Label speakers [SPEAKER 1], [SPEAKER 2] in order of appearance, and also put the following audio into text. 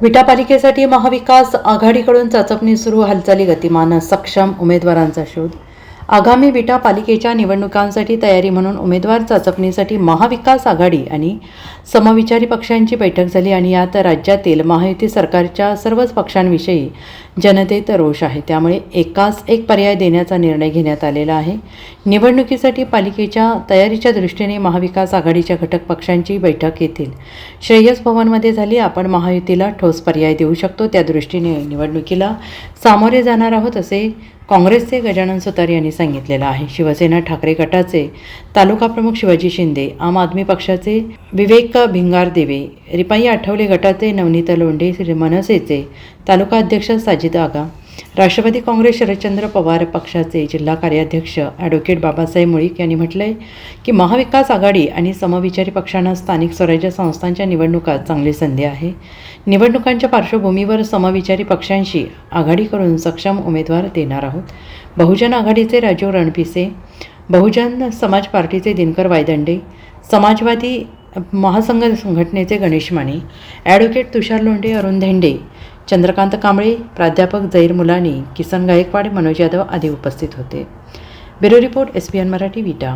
[SPEAKER 1] विटा पालिकेसाठी महाविकास आघाडीकडून चाचपणी सुरू हालचाली गतिमान सक्षम उमेदवारांचा शोध. आगामी विटा पालिकेच्या निवडणुकांसाठी तयारी म्हणून उमेदवार चाचपणीसाठी महाविकास आघाडी आणि समविचारी पक्षांची बैठक झाली आणि यात राज्यातील महायुती सरकारच्या सर्वच पक्षांविषयी जनतेत रोष आहे. त्यामुळे एकाच एक पर्याय देण्याचा निर्णय घेण्यात आलेला आहे. निवडणुकीसाठी पालिकेच्या तयारीच्या दृष्टीने महाविकास आघाडीच्या घटक पक्षांची बैठक येथील श्रेयस भवनमध्ये झाली आपण महायुतीला ठोस पर्याय देऊ शकतो. त्या दृष्टीने निवडणुकीला सामोरे जाणार आहोत असे काँग्रेसचे गजानन सुतार यांनी सांगितलेलं आहे. शिवसेना ठाकरे गटाचे तालुका प्रमुख शिवाजी शिंदे आम आदमी पक्षाचे विवेक भिंगारदेवे रिपाई आठवले गटाचे नवनीता लोंढे श्री मनसेचे तालुका अध्यक्ष साजिद आगा राष्ट्रवादी काँग्रेस शरदचंद्र पवार पक्षाचे जिल्हा कार्याध्यक्ष ॲडव्होकेट बाबासाहेब मुळीक यांनी म्हटलंय की महाविकास आघाडी आणि समविचारी पक्षांना स्थानिक स्वराज्य संस्थांच्या निवडणुकात चांगली संधी आहे. निवडणुकांच्या पार्श्वभूमीवर समविचारी पक्षांशी आघाडी करून सक्षम उमेदवार देणार आहोत. बहुजन आघाडीचे राजीव रणपिसे बहुजन समाज पार्टीचे दिनकर वायदंडे समाजवादी महासंघ संघटनेचे गणेश माने ॲडव्होकेट तुषार लोंढे अरुण धेंडे चंद्रकांत कांबळे प्राध्यापक जैर मुलानी किसन गायकवाड मनोज यादव आदी उपस्थित होते. Bureau report S P N Marathi Vita.